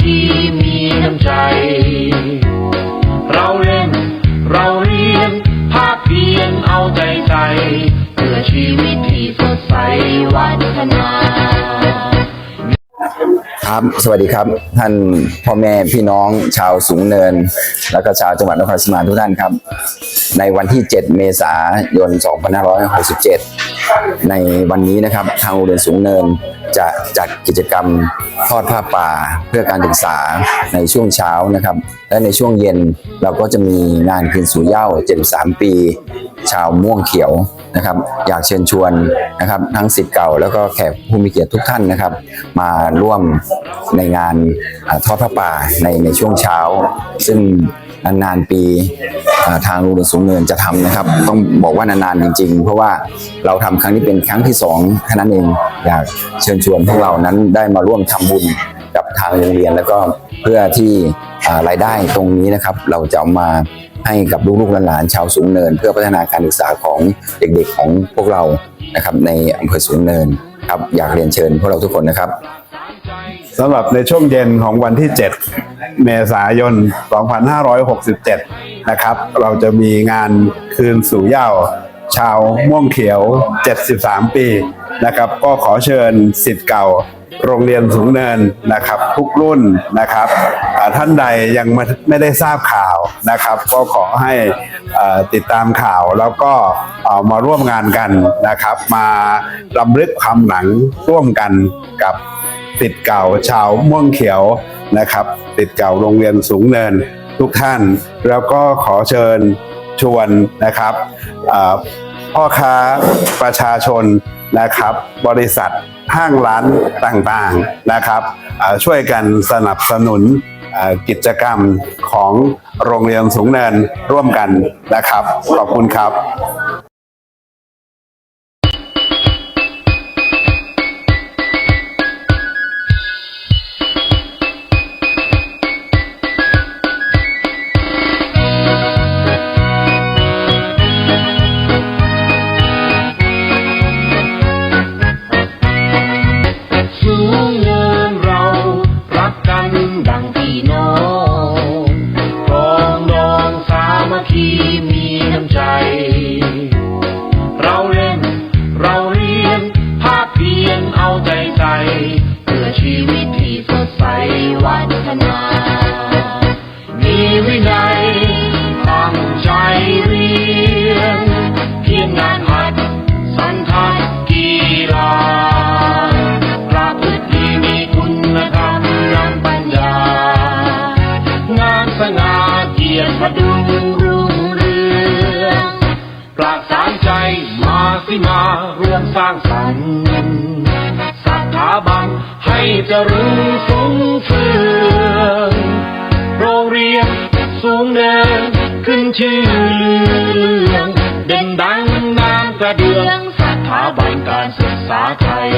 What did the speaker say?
คีมีน้ำใจ เราเล่น เราเรียนภาคเพียนเอาใจใส่เพื่อชีวิตที่สดใสวัฒนา ครับ สวัสดีครับ ท่านพ่อแม่พี่น้องชาวสูงเนิน และก็ชาวจังหวัดนครสมาทุกท่านครับ ในวันที่ 7 เมษายน 2567 ในวันนี้นะครับ ทางโรงเรียนสูงเนิน จะจัดกิจกรรมทอดผ้าป่าเพื่อการศึกษาในช่วงเช้านะครับ และในช่วงเย็นเราก็จะมีงานคืนสู่เย้า 73 ปี ชาวม่วงเขียวนะครับ อยากเชิญชวนนะครับ ทั้งสิทธิ์เก่าแล้วก็แขกผู้มีเกียรติทุกท่านนะครับ มาร่วมในงานอทอดพระป่าในในช่วงเช้า ซึ่ง นานๆปีทางโรงเรียนสูงเนินจะทำนะครับ ต้องบอกว่านานๆจริง ๆ เพราะว่าเราทำครั้งนี้เป็นครั้งที่สองแค่นั้นเองอยากเชิญชวนพวกเรานั้นได้มาร่วมทำบุญกับทางโรงเรียน แล้วก็เพื่อที่ารายได้ตรงนี้นะครับ เราจะมาให้กับลูกๆหลานๆชาวสูงเนิน เพื่อพัฒนาการศึกษาของเด็กๆของพวกเรานะครับในอำเภอสูงเนินครับอยากเรียนเชิญพวกเราทุกคนนะครับ สำหรับในช่วงเย็นของวันที่ 7 เมษายน 2567 นะครับ เราจะมีงานคืนสู่เย้าชาวม่วงเขียว 73 ปีนะครับ ก็ขอเชิญสิทธิ์เก่าโรงเรียนสูงเนินนะครับ ทุกรุ่นนะครับท่านใดยังไม่ได้ทราบข่าวนะครับ ก็ขอให้ติดตามข่าวแล้วก็เอ่อมาร่วมงานกันนะครับ มารำลึกความหลังร่วมกันกับ ติดเก่าชาวม่วงเขียวนะครับ ติดเก่าโรงเรียนสูงเนินทุกท่าน แล้วก็ขอเชิญชวนนะครับพ่อค้าประชาชนนะครับ บริษัทห้างร้านต่างๆนะครับช่วยกันสนับสนุนกิจกรรมของโรงเรียนสูงเนินร่วมกันนะครับ ขอบคุณครับ ใจ เราเล่น เราเรียนภาคเพียนเอาใจใส่เพื่อชีวิตที่สดใสวัฒนา มีวินัย สิมาร่วมสร้างสรรค์สถาบันให้เจริญสูงเฟืองโรงเรียนสูงเดินขึ้นชื่อลือเลืองเด่นดังนามกระเดืองสถาบันการศึกษาไทย